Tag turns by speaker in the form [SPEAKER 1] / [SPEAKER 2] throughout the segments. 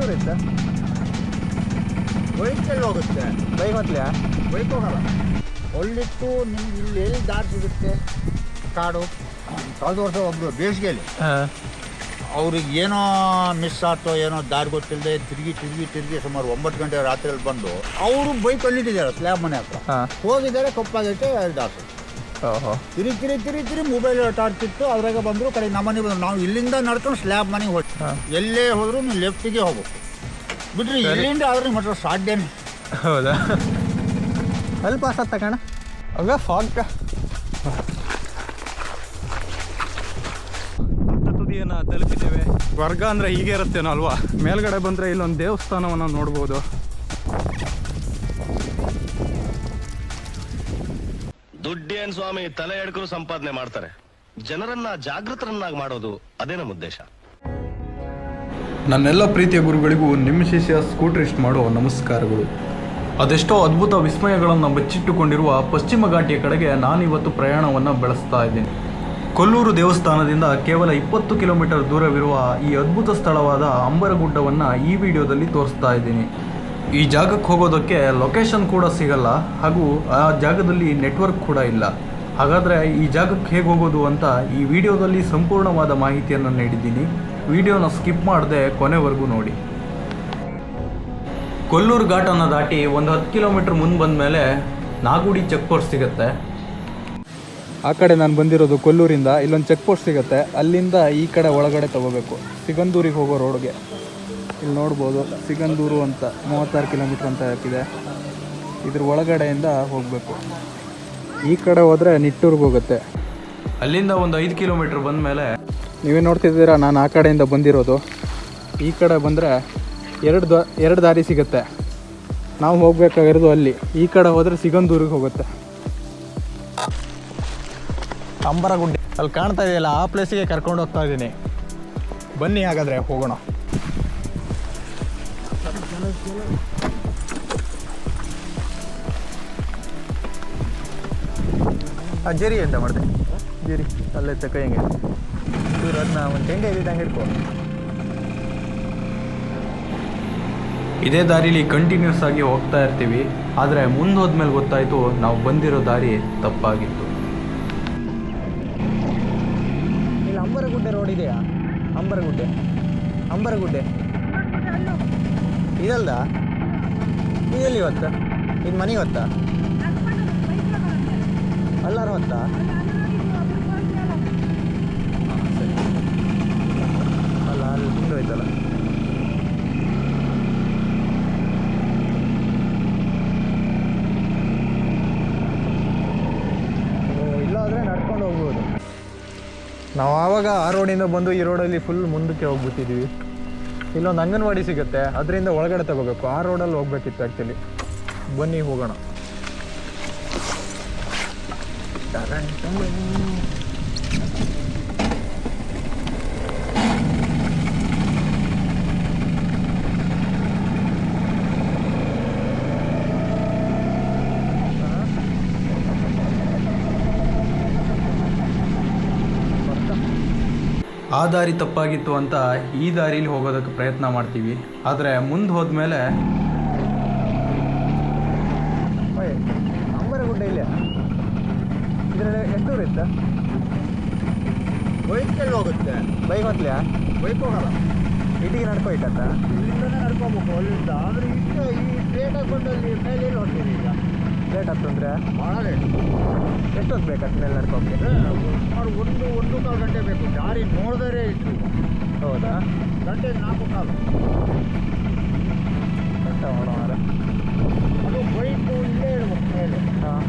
[SPEAKER 1] ದೂರ ಇತ್ತು
[SPEAKER 2] ಬೈಕಲ್ಲಿ ಹೋಗುತ್ತೆ.
[SPEAKER 1] ಬೈಕ್ ಹೊತ್ಲ್ಯಾ
[SPEAKER 2] ಬೈಕ್ ಹೋಗಲ್ಲ. ಒಳ್ಳಿಟ್ಟು ನಿಮ್ಗೆ ಇಲ್ಲಿ ಎಲ್ಲಿ ದಾರಿ ಸಿಗುತ್ತೆ? ಕಾಡು. ಕಳೆದ ವರ್ಷ ಒಬ್ಬರು ಬೇಸಿಗೆಯಲ್ಲಿ ಅವ್ರಿಗೆ ಏನೋ ಮಿಸ್ ಆತೋ ಏನೋ ದಾರಿ ಗೊತ್ತಿಲ್ಲದೆ ತಿರುಗಿ ತಿರುಗಿ ತಿರುಗಿ ಸುಮಾರು ಒಂಬತ್ತು ಗಂಟೆ ರಾತ್ರಿಯಲ್ಲಿ ಬಂದು ಅವರು ಬೈಕ್ ಅಲ್ಲಿಟ್ಟಿದ್ದಾರೆ ಸ್ಲ್ಯಾಬ್ ಮನೆ ಹತ್ರ. ಹೋಗಿದ್ದಾರೆ ಕಪ್ಪಾಗೈತೆ ದಾಸು
[SPEAKER 1] ಓಹೋ.
[SPEAKER 2] ತಿರುಗಿ ತಿರುಗಿ ತಿರುಗಿ ತಿರುಗಿ ಮೊಬೈಲ್ ಆಡ್ತಿತ್ತು ಅದ್ರಾಗ ಬಂದರು ಕಡೆ ನಮ್ಮನೆ ಬಂದರು. ನಾವು ಇಲ್ಲಿಂದ ನಡ್ಕೊಂಡು ಸ್ಲ್ಯಾಬ್ ಮನೆಗೆ ಹೋಗಿ. ಎಲ್ಲೇ ಹೋದ್ರು ನೀವು ಲೆಫ್ಟಿಗೆ ಹೋಗ್ಬೇಕು ಬಿಟ್ರಿ ಇಲ್ಲಿಂದ ಆದ್ರೆ ನಿಮ್ಮ ಹತ್ರ ಸಾಧ್ಯನೇ.
[SPEAKER 1] ಹೌದಾ? ಅಲ್ಲಿ ಪಾಸ್ ಆತ ಕಣ. ಅವಾಗ ಫಾಗ್ ತುದಿಯನ್ನು ತಲುಪಿದ್ದೇವೆ. ವರ್ಗ ಅಂದರೆ ಹೀಗೆ ಇರುತ್ತೇನೋ ಅಲ್ವಾ? ಮೇಲ್ಗಡೆ ಬಂದರೆ ಇಲ್ಲೊಂದು ದೇವಸ್ಥಾನವನ್ನು ನೋಡ್ಬೋದು.
[SPEAKER 3] ಸ್ವಾಮಿ ತಲೆ ಎಡ್ಕರು ಸಂಪಾದನೆ ಮಾಡ್ತಾರೆ? ಜನರನ್ನ ಜಾಗೃತರನ್ನಾಗಿ ಮಾಡೋದು ಅದೇ ನಮ್ಮ ಉದ್ದೇಶ.
[SPEAKER 4] ನನ್ನೆಲ್ಲ ಪ್ರೀತಿಯ ಗುರುಗಳಿಗೂ ನಿಮ್ಮ ಶಿಷ್ಯ ಸ್ಕೂಟ್ರಿಸ್ಟ್ ಮಾಡೋ ನಮಸ್ಕಾರಗಳು. ಅದೆಷ್ಟೋ ಅದ್ಭುತ ವಿಸ್ಮಯಗಳನ್ನು ಬಚ್ಚಿಟ್ಟುಕೊಂಡಿರುವ ಪಶ್ಚಿಮ ಘಾಟಿಯ ಕಡೆಗೆ ನಾನಿವತ್ತು ಪ್ರಯಾಣವನ್ನು ಬೆಳೆಸ್ತಾ ಇದ್ದೀನಿ. ಕೊಲ್ಲೂರು ದೇವಸ್ಥಾನದಿಂದ ಕೇವಲ ಇಪ್ಪತ್ತು ಕಿಲೋಮೀಟರ್ ದೂರವಿರುವ ಈ ಅದ್ಭುತ ಸ್ಥಳವಾದ ಅಂಬರಗುಡ್ಡವನ್ನು ಈ ವಿಡಿಯೋದಲ್ಲಿ ತೋರಿಸ್ತಾ ಇದ್ದೀನಿ. ಈ ಜಾಗಕ್ಕೆ ಹೋಗೋದಕ್ಕೆ ಲೊಕೇಶನ್ ಕೂಡ ಸಿಗಲ್ಲ, ಹಾಗೂ ಆ ಜಾಗದಲ್ಲಿ ನೆಟ್ವರ್ಕ್ ಕೂಡ ಇಲ್ಲ. ಹಾಗಾದರೆ ಈ ಜಾಗಕ್ಕೆ ಹೇಗೆ ಹೋಗೋದು ಅಂತ ಈ ವಿಡಿಯೋದಲ್ಲಿ ಸಂಪೂರ್ಣವಾದ ಮಾಹಿತಿಯನ್ನು ನೀಡಿದ್ದೀನಿ. ವಿಡಿಯೋನ ಸ್ಕಿಪ್ ಮಾಡದೆ ಕೊನೆವರೆಗೂ ನೋಡಿ. ಕೊಲ್ಲೂರು ಘಾಟನ್ನು ದಾಟಿ ಒಂದು ಹತ್ತು ಕಿಲೋಮೀಟ್ರ್ ಮುಂದೆ ಬಂದ ಮೇಲೆ ನಾಗುಡಿ ಚೆಕ್ ಪೋಸ್ಟ್ ಸಿಗುತ್ತೆ.
[SPEAKER 1] ಆ ಕಡೆ ನಾನು ಬಂದಿರೋದು ಕೊಲ್ಲೂರಿಂದ, ಇಲ್ಲೊಂದು ಚೆಕ್ ಪೋಸ್ಟ್ ಸಿಗುತ್ತೆ. ಅಲ್ಲಿಂದ ಈ ಕಡೆ ಒಳಗಡೆ ತಗೋಬೇಕು. ಸಿಗಂದೂರಿಗೆ ಹೋಗೋ ರೋಡ್ಗೆ ಇಲ್ಲಿ ನೋಡ್ಬೋದು ಸಿಗಂದೂರು ಅಂತ ಮೂವತ್ತಾರು ಕಿಲೋಮೀಟ್ರ್ ಅಂತ ಹಾಕಿದೆ. ಇದ್ರ ಒಳಗಡೆಯಿಂದ ಹೋಗಬೇಕು. ಈ ಕಡೆ ಹೋದರೆ ನಿಟ್ಟೂರ್ಗೆ ಹೋಗುತ್ತೆ.
[SPEAKER 4] ಅಲ್ಲಿಂದ ಒಂದು ಐದು ಕಿಲೋಮೀಟ್ರ್ ಬಂದ ಮೇಲೆ
[SPEAKER 1] ನೀವೇ ನೋಡ್ತಿದ್ದೀರಾ ನಾನು ಆ ಕಡೆಯಿಂದ ಬಂದಿರೋದು. ಈ ಕಡೆ ಬಂದರೆ ಎರಡು ದ ಎರಡು ದಾರಿ ಸಿಗುತ್ತೆ. ನಾವು ಹೋಗ್ಬೇಕಾಗಿರೋದು ಅಲ್ಲಿ. ಈ ಕಡೆ ಹೋದರೆ ಸಿಗಂದೂರಿಗೆ ಹೋಗುತ್ತೆ. ಅಂಬರಗುಡ್ಡೆ. ಅಲ್ಲಿ ಕಾಣ್ತಾ ಇದೆಯಲ್ಲ ಆ ಪ್ಲೇಸಿಗೆ ಕರ್ಕೊಂಡು ಹೋಗ್ತಾ ಇದ್ದೀನಿ. ಬನ್ನಿ ಹಾಗಾದರೆ ಹೋಗೋಣ. ಆ ಜರಿ ಎಂತ ಮಾಡಿದೆ? ಜರಿ ಅಲ್ಲೇ ತಕ ಹೆಂಗೆ? ಇವ್ರು ಅದನ್ನ ಒಂದು ಟೆಂಡೆ ಇದ್ದಂಗೆ ಹಿಡ್ಕೊ.
[SPEAKER 4] ಇದೇ ದಾರಿಲಿ ಕಂಟಿನ್ಯೂಸ್ ಆಗಿ ಹೋಗ್ತಾ ಇರ್ತೀವಿ. ಆದರೆ ಮುಂದೆ ಹೋದ್ಮೇಲೆ ಗೊತ್ತಾಯಿತು ನಾವು ಬಂದಿರೋ ದಾರಿ ತಪ್ಪಾಗಿತ್ತು.
[SPEAKER 1] ಇಲ್ಲಿ ಅಂಬರಗುಡ್ಡೆ ರೋಡ್ ಇದೆಯಾ? ಅಂಬರಗುಡ್ಡೆ. ಅಂಬರಗುಡ್ಡೆ. ಇದಲ್ದ? ಇದೆಲ್ಲಿ ಹೊತ್ತ ಇದು ಮನೆ ಹೊತ್ತ ಅಲ್ಲಾರು ಹೊತ್ತ ಅಲ್ಲ ಅಲ್ಲಿ ತಿಂದು ಹೋಯ್ತಲ್ಲ. ಇಲ್ಲಾದ್ರೆ ನಡ್ಕೊಂಡು ಹೋಗ್ಬೋದು. ನಾವು ಆವಾಗ ಆ ರೋಡಿಂದ ಬಂದು ಈ ರೋಡಲ್ಲಿ ಫುಲ್ ಮುಂದಕ್ಕೆ ಹೋಗ್ಬಿಟ್ಟಿದ್ದೀವಿ ಇಲ್ಲೊಂದು ಅಂಗನವಾಡಿ ಸಿಗುತ್ತೆ. ಅದರಿಂದ ಒಳಗಡೆ ತಗೋಬೇಕು. ಆ ರೋಡಲ್ಲಿ ಹೋಗ್ಬೇಕಿತ್ತು ಆ್ಯಕ್ಚುಲಿ ಬನ್ನಿ ಹೋಗೋಣ.
[SPEAKER 4] ಆ ದಾರಿ ತಪ್ಪಾಗಿತ್ತು ಅಂತ ಈ ದಾರಿಲಿ ಹೋಗೋದಕ್ಕೆ ಪ್ರಯತ್ನ ಮಾಡ್ತೀವಿ. ಆದರೆ ಮುಂದೆ ಹೋದ್ಮೇಲೆ
[SPEAKER 1] ಓಯ್ ಅಂಬರಗುಡ್ಡೆ ಇಲ್ಲ? ಇದರಲ್ಲಿ ಎಷ್ಟು ದೂರ ಇತ್ತು?
[SPEAKER 2] ಬೈಕಲ್ಲಿ ಹೋಗುತ್ತೆ.
[SPEAKER 1] ಬೈಕ್ ಹೊತ್ಲ್ಯಾ
[SPEAKER 2] ಬೈಕ್ ಹೋಗಲ್ಲ.
[SPEAKER 1] ಇಟಿಗೆ ನಡ್ಕೋಯ್ತತ್ತ
[SPEAKER 2] ಇಲ್ಲಿಂದನೇ ನಡ್ಕೋಬೇಕು ಅಲ್ಲಿಂದ. ಆದರೆ ಇಷ್ಟು ಈ ಸ್ಟ್ರೇಟಾಗಿ ಬಂದಲ್ಲಿ ಮೇಲೆ ಎಲ್ಲಿ ಹೋಗ್ತೀರಿ ಈಗ?
[SPEAKER 1] ಲೇಟ್ ಅಂದರೆ?
[SPEAKER 2] ಭಾಳ ಲೇಟ್
[SPEAKER 1] ಎಷ್ಟೊತ್ತು ಬೇಕು ಅದನ್ನೆಲ್ಲ ಮೇಲೆ ನಡ್ಕೋಕ್ಕೆ
[SPEAKER 2] ಸುಮಾರು ಒಂದು ಒಂದು ಕಾಲು ಗಂಟೆ ಬೇಕು. ದಾರಿ ನೋಡಿದರೆ ಇತ್ತು
[SPEAKER 1] ಹೌದಾ?
[SPEAKER 2] ಗಂಟೆ ನಾಲ್ಕು ಕಾಲು.
[SPEAKER 1] ಕಷ್ಟ ಮಾಡೋಣ
[SPEAKER 2] ಅದು ಬೈಕು ಇಲ್ಲೇ ಇರ್ಬೇಕು ಮೇಲೆ.
[SPEAKER 1] ಹಾಂ.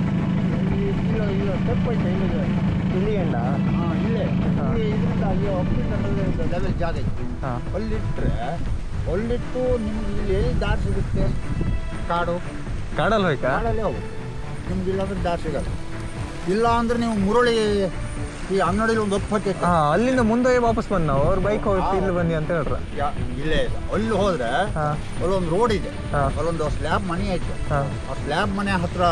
[SPEAKER 2] ಇಲ್ಲಿ ಇಲ್ಲ ಇಲ್ಲ ಸ್ಟೆಪ್ ಐತೆ ಇಲ್ಲಿದೆ
[SPEAKER 1] ಇಲ್ಲಿ ಎಂಡ
[SPEAKER 2] ಹಾಂ ಇಲ್ಲೇ. ಇದರಿಂದ ಅಲ್ಲಿ ಆಫೀಸ್ ಲೆವೆಲ್ ಜಾಗ ಐತಿ
[SPEAKER 1] ಹಾಂ.
[SPEAKER 2] ಅಲ್ಲಿಟ್ಟರೆ ಅಲ್ಲಿಟ್ಟು ನಿಮ್ಗೆ ಇಲ್ಲಿ ಎಲ್ಲಿ ದಾರಿ ಸಿಗುತ್ತೆ? ಕಾಡು.
[SPEAKER 1] ಕಾಡಲ್ಲಿ ಹೋಯ್ತಾ?
[SPEAKER 2] ಕಾಡಲ್ಲೇ ಹೋಗು ನಿಮ್ಗೆ ಇಲ್ಲಾಂದ್ರೆ ದಾರಿ ಸಿಗಲ್ಲ. ಇಲ್ಲ ಅಂದ್ರೆ ನೀವು ಮುರುಳಿ ಈ ಅಂಗಡಿಲಿ ಒಂದು ಒಪ್ಪತ್ತೆ
[SPEAKER 1] ಹಾ ಅಲ್ಲಿಂದ ಮುಂದೆ ವಾಪಸ್ ಬಂದು ನಾವು. ಅವ್ರ ಬೈಕ್ ಹೋಗಿ ಇಲ್ಲಿ ಬನ್ನಿ ಅಂತ ಹೇಳ್ರ.
[SPEAKER 2] ಇಲ್ಲೇ ಇಲ್ಲ ಅಲ್ಲಿ ಹೋದ್ರೆ ಅಲ್ಲೊಂದು ರೋಡ್ ಇದೆ. ಅಲ್ಲೊಂದು ಸ್ಲ್ಯಾಬ್ ಮನೆ ಐತೆ. ಆ ಸ್ಲ್ಯಾಬ್ ಮನೆ ಹತ್ರ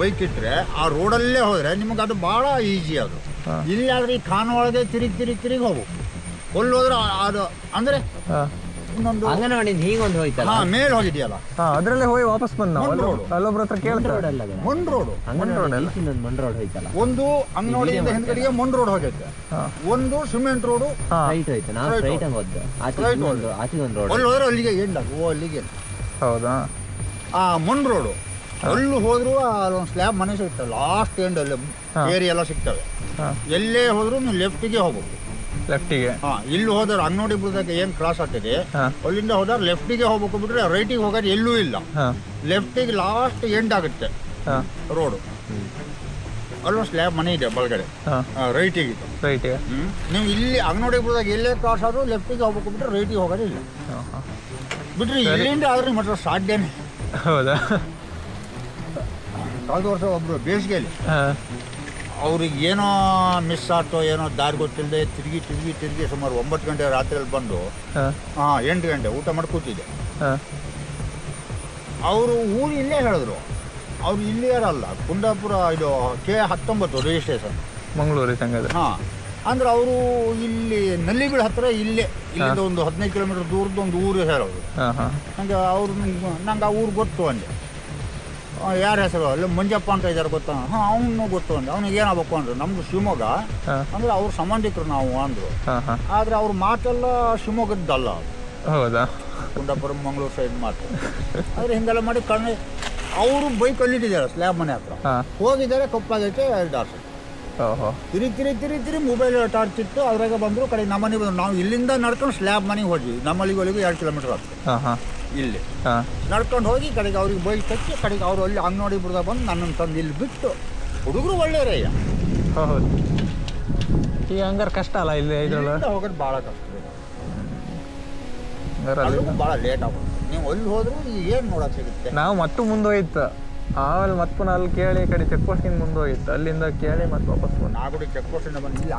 [SPEAKER 2] ಬೈಕ್ ಇಟ್ರೆ ಆ ರೋಡಲ್ಲೇ ಹೋದ್ರೆ ನಿಮಗೆ ಅದು ಭಾಳ ಈಜಿ ಅದು.
[SPEAKER 1] ಹಾ.
[SPEAKER 2] ಇಲ್ಲಿ ಆದ್ರೆ ಈ ಖಾನ್ ಒಳಗೆ ತಿರುಗಿ ತಿರುಗಿ ತಿರುಗಿ ಹೋಗು. ಅಲ್ಲಿ ಹೋದ್ರೆ ಅದು ಅಂದರೆ ಇನ್ನೊಂದು
[SPEAKER 5] ಅಂಗನವಾಡಿ ಹೀಗೊಂದು ಹೋಯ್ತಲ್ಲ?
[SPEAKER 2] ಹಾ ಮೇಲೆ ಹೋಗಿದೆಯಲ್ಲ.
[SPEAKER 1] ಹಾ ಅದ್ರಲ್ಲೇ ಹೋಗಿ ವಾಪಸ್ ಬಂದ
[SPEAKER 2] ರೋಡ್.
[SPEAKER 1] ಅಲ್ಲೊಬ್ರ ಹತ್ರ ಕೇಳ್ತಾರೆ.
[SPEAKER 5] ರೋಡ್ ಅಲ್ಲ ಅದು.
[SPEAKER 2] ಮೊಂಡ್ ರೋಡು.
[SPEAKER 5] ಅಂಗನವಾಡಿ ಈಚಿನೊಂದು ಮಣ್ ರೋಡ್ ಹೋಯ್ತಲ್ಲ.
[SPEAKER 2] ಒಂದು ಅಂಗನವಾಡಿಯಿಂದ ಹಿಂದ್ಗಡೆಗೆ ಮೊಂಡ್ ರೋಡ್ ಹೋಗೈತೆ.
[SPEAKER 1] ಹಾ.
[SPEAKER 2] ಒಂದು ಸಿಮೆಂಟ್ ರೋಡು.
[SPEAKER 1] ಹಾ.
[SPEAKER 5] ರೈಟ್ ಹೋಯ್ತು. ನಾವು
[SPEAKER 2] Right
[SPEAKER 5] ರೈಟ್ ಹಂಗೆ ಹೋದ್ದು. ಆಚೆ
[SPEAKER 2] Right
[SPEAKER 5] ಒಂದು ರೋಡ್.
[SPEAKER 2] ಅಲ್ಲಿ ಹೋದ್ರೆ ಅಲ್ಲಿಗೆ ಎಂಡ್ ಓ ಅಲ್ಲಿಗೆ
[SPEAKER 1] ಹೌದಾ?
[SPEAKER 2] ಆ ಮೊಂಡ್ ರೋಡು. ಅಲ್ಲಿ ಹೋದ್ರು ಅಲ್ಲೊಂದು ಸ್ಲ್ಯಾಬ್ ಮನೆ ಸಿಗ್ತವೆ ಲಾಸ್ಟ್ ಎಂಡ್ ಅಲ್ಲಿ ಏರಿಯಾ ಎಲ್ಲ ಸಿಗ್ತವೆ.
[SPEAKER 1] ಹಾ.
[SPEAKER 2] ಎಲ್ಲೇ ಹೋದ್ರು ನೀವು ಲೆಫ್ಟಿಗೆ ಹೋಗ್ಬೇಕು
[SPEAKER 1] ಲೆಫ್ಟಿಗೆ
[SPEAKER 2] ಹಾ ಇಲ್ಲಿ ಹೋದ್ರೆ ಅಂಗನೋಡಿ ಬುಡದಾಗ ಏನು ಕ್ರಾಸ್ ಆಗ್ತದೆ
[SPEAKER 1] ಹಾ.
[SPEAKER 2] ಅಲ್ಲಿಂದ ಹೋದ್ರೆ ಲೆಫ್ಟಿಗೆ ಹೋಗ್ಬೇಕು ಬಿಟ್ರೆ ರೈಟಿಗೆ ಹೋಗೋದು ಎಲ್ಲೂ ಇಲ್ಲ.
[SPEAKER 1] ಹಾ.
[SPEAKER 2] ಲೆಫ್ಟಿಗೆ ಲಾಸ್ಟ್ ಎಂಡ್ ಆಗುತ್ತೆ
[SPEAKER 1] ಹಾ.
[SPEAKER 2] ರೋಡು ಅಲ್ಲೊಂದು ಸ್ಲ್ಯಾಬ್ ಮನೆ ಇದೆ ಬಲಗಡೆ
[SPEAKER 1] ಹಾ.
[SPEAKER 2] ರೈಟಿಗೆ ಇದೆ.
[SPEAKER 1] ರೈಟಿಗೆ
[SPEAKER 2] ಹ್ಮ್. ನೀವು ಇಲ್ಲಿ ಅಂಗನೋಡಿ ಬುಡದಾಗ ಎಲ್ಲೇ ಕ್ರಾಸ್ ಆದ್ರೂ ಲೆಫ್ಟಿಗೆ ಹೋಗ್ಬೇಕು ಬಿಟ್ರೆ ರೈಟಿಗೆ ಹೋಗೋದಿಲ್ಲ
[SPEAKER 1] ಹಾ ಹಾ.
[SPEAKER 2] ಬಿಟ್ರೆ ಇಲ್ಲಿಂದ ಆದ್ರೆ ಮಾತ್ರ ಸಾಧ್ಯನೇ.
[SPEAKER 1] ಹೌದಾ?
[SPEAKER 2] ಕಳೆದ ವರ್ಷ ಒಬ್ರು ಬೇಸಿಗೆಯಲ್ಲಿ
[SPEAKER 1] ಹಾ.
[SPEAKER 2] ಅವ್ರಿಗೆ ಏನೋ ಮಿಸ್ ಆಯ್ತೋ ಏನೋ ದಾರಿ ಗೊತ್ತಿಲ್ಲದೆ ತಿರುಗಿ ತಿರುಗಿ ತಿರುಗಿ ಸುಮಾರು ಒಂಬತ್ತು ಗಂಟೆ ರಾತ್ರಿಯಲ್ಲಿ ಬಂದು
[SPEAKER 1] ಹಾ.
[SPEAKER 2] ಎಂಟು ಗಂಟೆ ಊಟ ಮಾಡಿ ಕೂತಿದ್ದೆ. ಅವರು ಊರು ಇಲ್ಲೇ ಹೇಳಿದ್ರು. ಅವ್ರು ಇಲ್ಲೇ ಇರಲ್ಲ. ಕುಂದಾಪುರ ಇದು ಕೆ ಹತ್ತೊಂಬತ್ತು ರಿಜಿಸ್ಟ್ರೇಷನ್
[SPEAKER 1] ಮಂಗಳೂರು
[SPEAKER 2] ಹಾಂ. ಅಂದ್ರೆ ಅವರು ಇಲ್ಲಿ ನಲ್ಲಿಬೀಳು ಹತ್ರ ಇಲ್ಲೇ. ಇಲ್ಲಿಂದ ಒಂದು ಹದಿನೈದು ಕಿಲೋಮೀಟರ್ ದೂರದ ಒಂದು ಊರು ಹೇಳೋದು.
[SPEAKER 1] ಹಂಗೆ
[SPEAKER 2] ನಂಗೆ ಅವ್ರು ನಂಗೆ ಆ ಊರು ಗೊತ್ತು ಅಂದೆ. ಯಾರ ಹೆಸರು? ಅಲ್ಲಿ ಮಂಜಪ್ಪ ಅಂತ ಇದ್ದಾರೆ ಗೊತ್ತಾ? ಹಾಂ ಅವನು ಗೊತ್ತು ಅಂದ್ರೆ. ಅವ್ನಿಗೆ ಏನಾಗಬೇಕು ಅಂದ್ರೆ? ನಮ್ದು ಶಿವಮೊಗ್ಗ. ಅಂದ್ರೆ ಅವ್ರ ಸಂಬಂಧಿಕರು ನಾವು ಅಂದ್ರು. ಆದ್ರೆ ಅವ್ರ ಮಾತೆಲ್ಲ ಶಿವಮೊಗ್ಗದ್ದಲ್ಲ.
[SPEAKER 1] ಹೌದಾ?
[SPEAKER 2] ಕುಂದಾಪುರ ಮಂಗಳೂರು ಸೈಡ್ ಮಾತು. ಆದ್ರೆ ಹಿಂಗೆಲ್ಲ ಮಾಡಿ ಕಣ್ಣು ಅವರು ಬೈಕ್ ಅಲ್ಲಿಟ್ಟಿದ್ದಾರೆ ಸ್ಲ್ಯಾಬ್ ಮನೆ ಹತ್ರ. ಹೋಗಿದ್ದಾರೆ ಕಪ್ಪಾಗೈತೆ
[SPEAKER 1] ಡಾಕ್ಟರ್
[SPEAKER 2] ತಿರಿ ತಿರಿ ತಿರಿ ತಿರಿ ಮೊಬೈಲ್ ಟಾರ್ಚ್ ಇತ್ತು ಅದ್ರಾಗ ಬಂದರು ಕಡೆ ನಮ್ಮನೆ ಬಂದರು. ನಾವು ಇಲ್ಲಿಂದ ನಡ್ಕೊಂಡು ಸ್ಲ್ಯಾಬ್ ಮನೆಗೆ ಹೋದ್ವಿ. ಒಳಗೆ ಎರಡು ಕಿಲೋಮೀಟರ್ ಆಗ್ತದೆ ಇಲ್ಲಿ. ನಡ್ಕೊಂಡು ಹೋಗಿ ಕಡೆಗೆ ಅವ್ರಿಗೆ ಬೈಕ್ ತಚ್ಚಿ ಕಡೆಗೆ ಅವರು ಅಲ್ಲಿ ಅಂಗನವಾಡಿ ಬಿಡ್ದ ಬಂದು ನನ್ನನ್ನು ತಂದು ಇಲ್ಲಿ ಬಿಟ್ಟು ಹುಡುಗರು ಒಳ್ಳೆಯವರಯ್ಯ
[SPEAKER 1] ಹೌದು. ಈಗ ಹಂಗಾರೆ ಕಷ್ಟ ಅಲ್ಲ ಇಲ್ಲಿ ಇದ್ರಲ್ಲ?
[SPEAKER 2] ಹೋಗೋದು ಭಾಳ ಕಷ್ಟ ಇದೆ.
[SPEAKER 1] ಹಂಗಾರೆ ಅಲ್ಲಿ
[SPEAKER 2] ಭಾಳ ಲೇಟ್ ಆಗುತ್ತೆ ನೀವು ಅಲ್ಲಿ ಹೋದ್ರು ಏನು ನೋಡೋಕೆ ಸಿಗುತ್ತೆ?
[SPEAKER 1] ನಾವು ಮತ್ತು ಮುಂದೋಗಿತ್ತು ಆಮೇಲೆ ಮತ್ತೆ ಪುನಃ ಅಲ್ಲಿ ಕೇಳಿ ಈ ಕಡೆ ಚೆಕ್ ಪೋಸ್ಟಿಂದ ಮುಂದೋಗಿತ್ತು ಅಲ್ಲಿಂದ ಕೇಳಿ ಮತ್ತೆ ವಾಪಸ್ ಬಂದು.
[SPEAKER 2] ನಾಗುಡಿ ಚೆಕ್ ಪೋಸ್ಟಿಂದ ಬಂದು ಇಲ್ಲಿ
[SPEAKER 1] ಒಂದು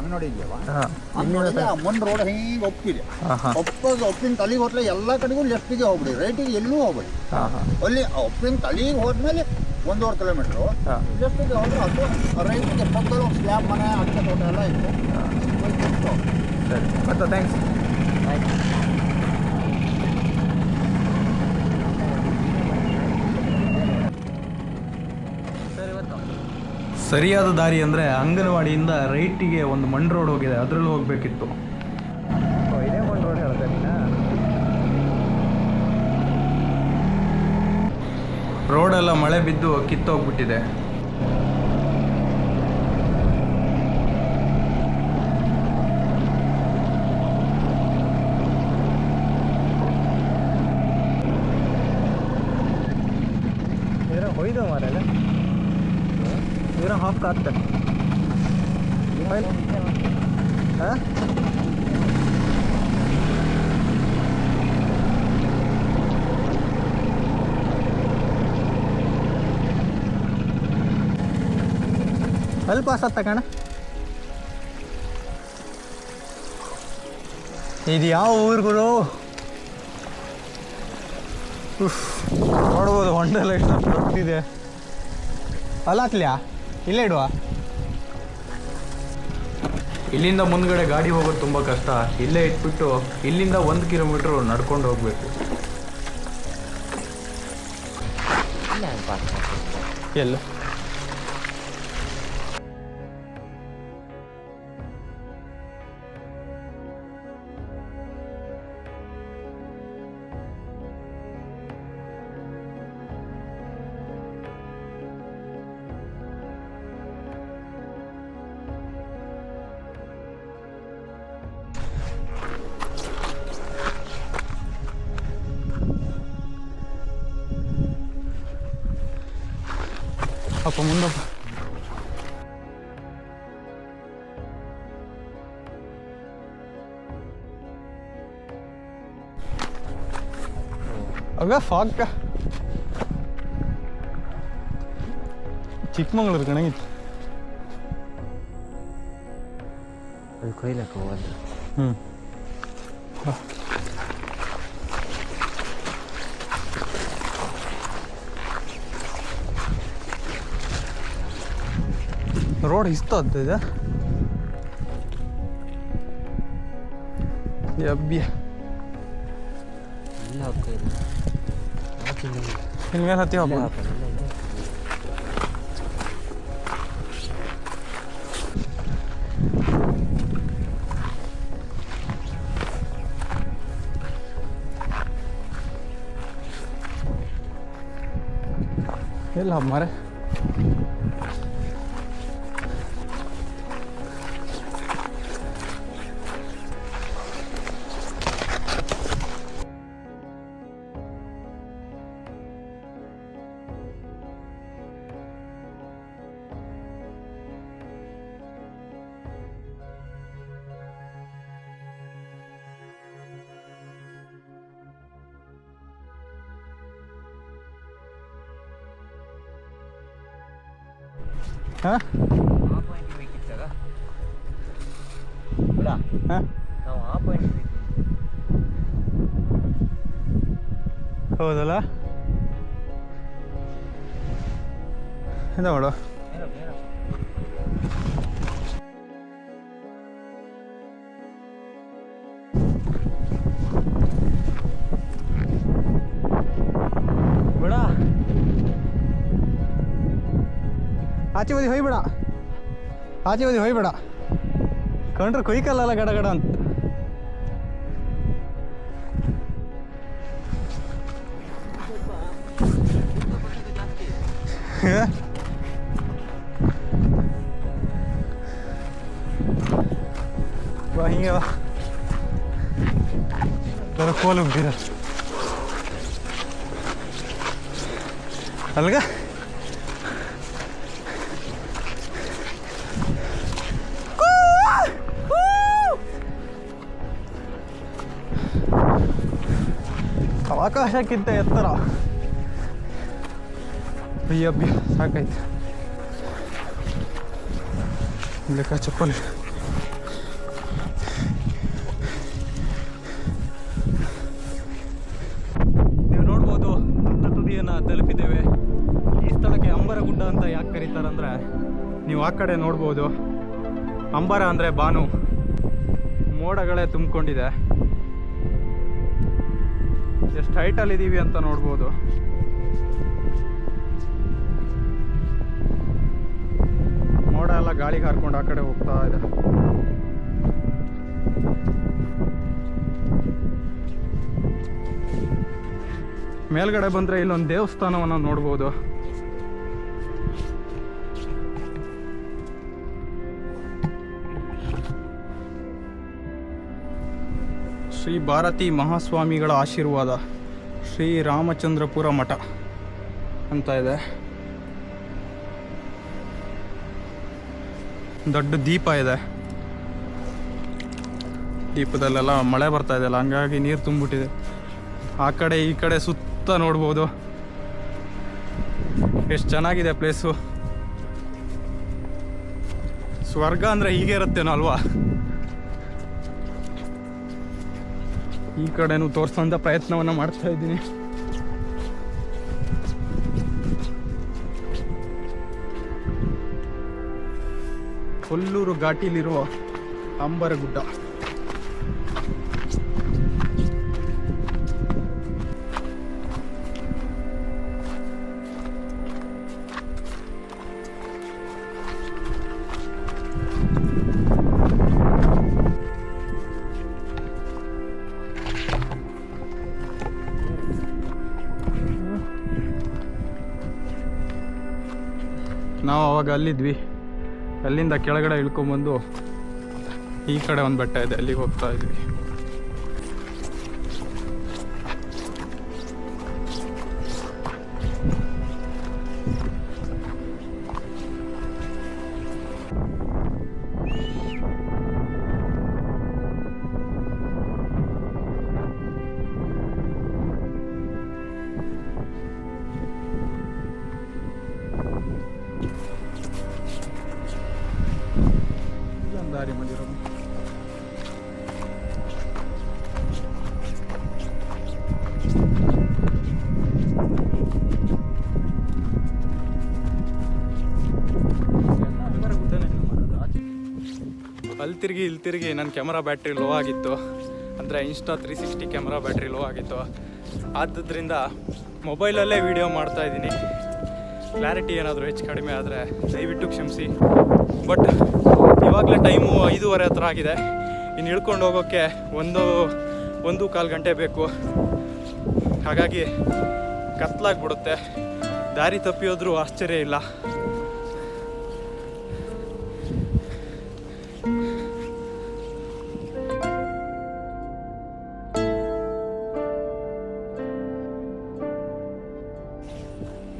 [SPEAKER 2] ಅಂಗನವಾಡಿಗೆ ಆ ಮೊನ್ ರೋಡ್ ಹಿಂಗೆ ಒಪ್ಪಿದೆ?
[SPEAKER 1] ಹಾ ಹಾ.
[SPEAKER 2] ಒಪ್ಪದ ಒಪ್ಪಿನ ತಲೆಗೆ ಹೋಟ್ಲೆ ಎಲ್ಲ ಕಡೆಗೂ ಲೆಫ್ಟಿಗೆ ಹೋಗ್ಬಿಡಿ. ರೈಟಿಗೆ ಎಲ್ಲೂ ಹೋಗ್ಬಿಡಿ.
[SPEAKER 1] ಹಾ ಹಾ.
[SPEAKER 2] ಅಲ್ಲಿ ಒಪ್ಪಿನ ತಲೆಗೆ ಹೋದ್ಮೇಲೆ ಒಂದೂವರೆ ಕಿಲೋಮೀಟ್ರು
[SPEAKER 1] ಹಾಂ.
[SPEAKER 2] ಲೆಫ್ಟಿಗೆ ಹೋದ್ರೆ ಅದು ರೈಟಿಗೆ ಪಕ್ಕದಲ್ಲಿ ಒಂದು ಸ್ಲ್ಯಾಬ್ ಮನೆ ಅಕ್ಕ ತೋಟ ಎಲ್ಲ ಇತ್ತು.
[SPEAKER 1] ಸರಿ. ಮತ್ತೆ ಥ್ಯಾಂಕ್ಸ್ ಸರಿ ಗೊತ್ತಾ
[SPEAKER 4] ಸರಿಯಾದ ದಾರಿ ಅಂದರೆ ಅಂಗನವಾಡಿಯಿಂದ ರೈಟಿಗೆ ಒಂದು ಮಣ್ ರೋಡ್ ಹೋಗಿದೆ ಅದರಲ್ಲಿ ಹೋಗಬೇಕಿತ್ತು.
[SPEAKER 1] ಇದೇ ರೋಡ್ ಹೇಳ್ತಾ
[SPEAKER 4] ರೋಡೆಲ್ಲ ಮಳೆ ಬಿದ್ದು ಕಿತ್ತೋಗ್ಬಿಟ್ಟಿದೆ.
[SPEAKER 1] ಕಾತ್ತ ಹಾಂ? ಅಲ್ಲಿ ಪಾಸ್ ಕಣ. ಇದು ಯಾವ ಊರುಗಳು ನೋಡ್ಬೋದು ಹೊಂಡೆಲ್ಲ ಎಷ್ಟು ದೊಡ್ಡದಿದೆ. ಅಲ್ಲ ಇಲ್ಲೇ ಇಡುವ.
[SPEAKER 4] ಇಲ್ಲಿಂದ ಮುಂದ್ಗಡೆ ಗಾಡಿ ಹೋಗೋದು ತುಂಬ ಕಷ್ಟ. ಇಲ್ಲೇ ಇಟ್ಬಿಟ್ಟು ಇಲ್ಲಿಂದ ಒಂದು ಕಿಲೋಮೀಟ್ರ್ ನಡ್ಕೊಂಡು ಹೋಗ್ಬೇಕು.
[SPEAKER 1] ಎಲ್ಲ? ಅಪ್ಪ ಮುಂದಪ್ಪ ಆಗ ಫಾಗ್ಗ ಚಿಕ್ಕಮಂಗ್ಳೂರು ಕಣಗಿತ್ತು
[SPEAKER 5] ಅಲ್ಲಿ ಕೊಯ್ಲಕ್ಕೆ ಹೋಗೋದು
[SPEAKER 1] ಹ್ಞೂ ರೋಡ್ ಇಸ್ತದ ಇದು ಯಬ್ಬಿಯ
[SPEAKER 5] ಇಲ್ಲ ಹೋಗ್ತಾ ಇಲ್ಲ ಆಚಿಂದ
[SPEAKER 4] ಇಲ್ಲಿ ಮೇಲೆ ಹತ್ತಿ
[SPEAKER 5] ಇಲ್ಲ
[SPEAKER 4] ಹೋಗ್ಬೋದು
[SPEAKER 5] ಹಾಕೋಣ ಇಲ್ಲ ಇದೆ
[SPEAKER 4] ಎಲ್ಲ ಮಾರೆ ಹಾಂ? ಹಾಂ? ಹೌದಲ್ಲ? ಎಂತ ಮಾಡು ಆಚೆ ಬದಿ ಹೊಯ್ಬೇಡ ಆಚೆ ಬದಿ ಹೊಯ್ಬೇಡ ಕಂಡ್ರೆ ಕೊಯ್ಕಲ್ಲ ಗಡ ಗಡ ಅಂತ? ಬಾ, ಹಿಂಗೆ ಬಾ. ಕೋಲ್ ಹೋಗ್ತೀರ ಅಲ್ಗ? ಆಕಾಶಕ್ಕಿಂತ ಎತ್ತರ. ಅಯ್ಯ ಅಬ್ಬಿ ಸಾಕಾಯ್ತು. ಲೆಕ್ಕ ಚಪ್ಪಲಿ ನೀವು ನೋಡ್ಬೋದು ತುತ್ತ ತುದಿಯನ್ನು ತಲುಪಿದ್ದೇವೆ. ಈ ಸ್ಥಳಕ್ಕೆ ಅಂಬರ ಗುಡ್ಡ ಅಂತ ಯಾಕೆ ಕರೀತಾರಂದ್ರೆ, ನೀವು ಆ ಕಡೆ ನೋಡ್ಬೋದು. ಅಂಬರ ಅಂದರೆ ಬಾನು. ಮೋಡಗಳೇ ತುಂಬಿಕೊಂಡಿದೆ. ಎಷ್ಟು ಹೈಟಲ್ಲಿ ಇದ್ದೀವಿ ಅಂತ ನೋಡ್ಬೋದು. ಮೋಡ ಎಲ್ಲ ಗಾಳಿಗೆ ಹಾರ್ಕೊಂಡು ಆ ಕಡೆ ಹೋಗ್ತಾ ಇದೆ. ಮೇಲ್ಗಡೆ ಬಂದರೆ ಇಲ್ಲೊಂದು ದೇವಸ್ಥಾನವನ್ನು ನೋಡ್ಬೋದು. ಶ್ರೀ ಭಾರತಿ ಮಹಾಸ್ವಾಮಿಗಳ ಆಶೀರ್ವಾದ, ಶ್ರೀ ರಾಮಚಂದ್ರಪುರ ಮಠ ಅಂತ ಇದೆ. ದೊಡ್ಡ ದೀಪ ಇದೆ. ದೀಪದಲ್ಲೆಲ್ಲ ಮಳೆ ಬರ್ತಾ ಇದೆಯಲ್ಲ ಹಂಗಾಗಿ ನೀರು ತುಂಬಿಟ್ಟಿದೆ ಆ ಕಡೆ ಈ ಕಡೆ ಸುತ್ತ ನೋಡ್ಬೋದು. ಎಷ್ಟು ಚೆನ್ನಾಗಿದೆ ಪ್ಲೇಸು ಸ್ವರ್ಗ ಅಂದರೆ ಹೀಗೆ ಇರುತ್ತೇನೋ ಅಲ್ವಾ? ಈ ಕಡೆನೂ ತೋರಿಸೋಂಥ ಪ್ರಯತ್ನವನ್ನು ಮಾಡ್ತಾ ಇದ್ದೀನಿ. ಕೊಲ್ಲೂರು ಘಾಟಿಲಿರುವ ಅಂಬರಗುಡ್ಡ. ನಾವು ಅವಾಗ ಅಲ್ಲಿದ್ವಿ. ಅಲ್ಲಿಂದ ಕೆಳಗಡೆ ಇಳ್ಕೊಂಬಂದು ಈ ಕಡೆ ಒಂದು ಬೆಟ್ಟ ಇದೆ ಅಲ್ಲಿಗೆ ಹೋಗ್ತಾ ಇದ್ವಿ. ದಾರಿ ಮಾಡಿರೋದು. ಅಲ್ಲಿ ತಿರುಗಿ, ಇಲ್ಲಿ ತಿರುಗಿ ನನ್ನ ಕ್ಯಾಮ್ರಾ ಬ್ಯಾಟ್ರಿ ಲೋ ಆಗಿತ್ತು. ಅಂದರೆ Insta three sixty camera battery low ಆಗಿತ್ತು. ಆದ್ದರಿಂದ ಮೊಬೈಲಲ್ಲೇ ವಿಡಿಯೋ ಮಾಡ್ತಾ ಇದ್ದೀನಿ. ಕ್ಲಾರಿಟಿ ಏನಾದರೂ ಹೆಚ್ಚು ಕಡಿಮೆ ಆದರೆ ದಯವಿಟ್ಟು ಕ್ಷಮಿಸಿ. ಬಟ್ ಇವಾಗಲೇ ಟೈಮು ಐದೂವರೆ ಹತ್ರ ಆಗಿದೆ. ಇನ್ನು ಇಳ್ಕೊಂಡು ಹೋಗೋಕ್ಕೆ ಒಂದು ಒಂದು ಕಾಲು ಗಂಟೆ ಬೇಕು. ಹಾಗಾಗಿ ಕತ್ಲಾಗ್ಬಿಡುತ್ತೆ. ದಾರಿ ತಪ್ಪಿಯೋದ್ರೂ ಆಶ್ಚರ್ಯ ಇಲ್ಲ.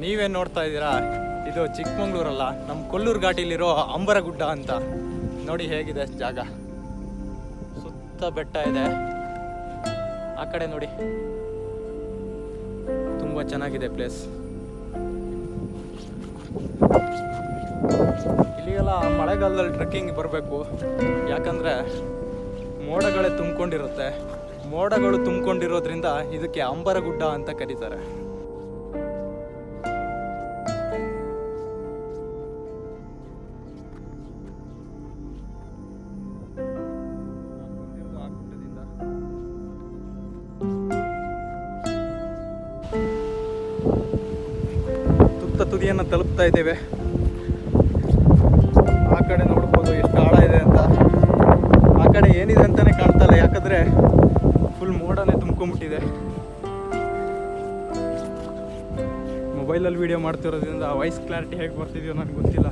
[SPEAKER 4] ನೀವೇನು ನೋಡ್ತಾ ಇದ್ದೀರಾ? ಇದು ಚಿಕ್ಕಮಂಗ್ಳೂರಲ್ಲ ನಮ್ಮ ಕೊಲ್ಲೂರು ಘಾಟಿಲಿರೋ ಅಂಬರಗುಡ್ಡ ಅಂತ. ನೋಡಿ ಹೇಗಿದೆ ಜಾಗ? ಸುತ್ತ ಬೆಟ್ಟ ಇದೆ. ಆ ಕಡೆ ನೋಡಿ. ತುಂಬ ಚೆನ್ನಾಗಿದೆ ಪ್ಲೇಸ್ ಇಲ್ಲಿಗೆಲ್ಲ ಮಳೆಗಾಲದಲ್ಲಿ ಟ್ರೆಕ್ಕಿಂಗ್ ಬರಬೇಕು. ಯಾಕಂದರೆ ಮೋಡಗಳೇ ತುಂಬಿಕೊಂಡಿರುತ್ತೆ. ಮೋಡಗಳು ತುಂಬಿಕೊಂಡಿರೋದ್ರಿಂದ ಇದಕ್ಕೆ ಅಂಬರಗುಡ್ಡ ಅಂತ ಕರೀತಾರೆ. ತಲುಪ್ತಾ ಇದ್ದೇವೆ. ಆ ಕಡೆ ನೋಡ್ಬೋದು ಎಷ್ಟು ಆಳ ಇದೆ ಅಂತ. ಆ ಕಡೆ ಏನಿದೆ ಅಂತಾನೆ ಕಾಣ್ತಾ ಇಲ್ಲ, ಯಾಕಂದ್ರೆ ಫುಲ್ ಮೋಡನೇ ತುಂಬ್ಕೊಂಬಿಟ್ಟಿದೆ ಮೊಬೈಲಲ್ಲಿ ವೀಡಿಯೋ ಮಾಡ್ತಿರೋದ್ರಿಂದ ವಾಯ್ಸ್ ಕ್ಲಾರಿಟಿ ಹೇಗೆ ಬರ್ತಿದೆಯೋ ನನಗೆ ಗೊತ್ತಿಲ್ಲ.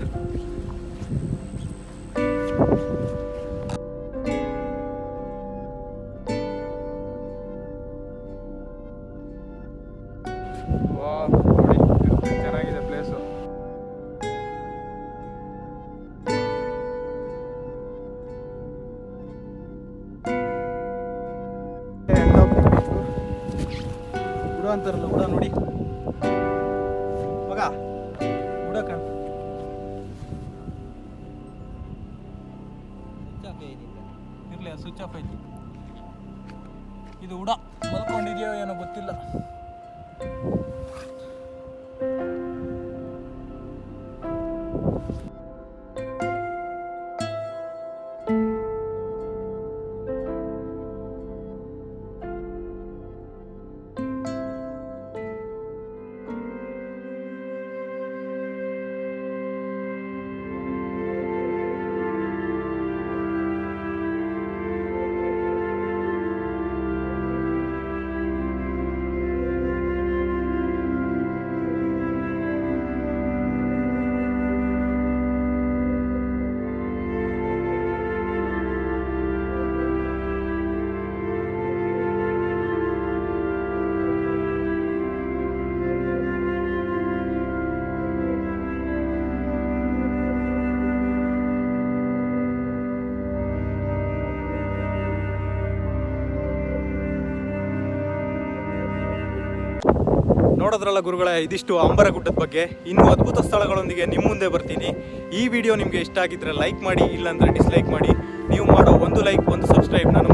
[SPEAKER 4] ಉಡ ಅಂತಾರಲ್ಲ ಉಡ ನೋಡಿ. ಮಗ ಉಡ ಕಾಣ. ಇರಲಿ ಸ್ವಿಚ್ ಆಫ್ ಐತಿ. ಇದು ಉಡ. ಮಲ್ಕೊಂಡಿದೆಯೋ ಏನೋ ಗೊತ್ತಿಲ್ಲ. ನೋಡೋದ್ರಲ್ಲ ಗುರುಗಳೇ, ಇದಿಷ್ಟು ಅಂಬರ ಗುಡ್ಡದ ಬಗ್ಗೆ. ಇನ್ನೂ ಅದ್ಭುತ ಸ್ಥಳಗಳೊಂದಿಗೆ ನಿಮ್ಮ ಮುಂದೆ ಬರ್ತೀನಿ. ಈ ವಿಡಿಯೋ ನಿಮಗೆ ಇಷ್ಟ ಆಗಿದ್ರೆ ಲೈಕ್ ಮಾಡಿ, ಇಲ್ಲಾಂದರೆ ಡಿಸ್ಲೈಕ್ ಮಾಡಿ. ನೀವು ಮಾಡೋ ಒಂದು ಲೈಕ್, ಒಂದು ಸಬ್ಸ್ಕ್ರೈಬ್ ನಾನು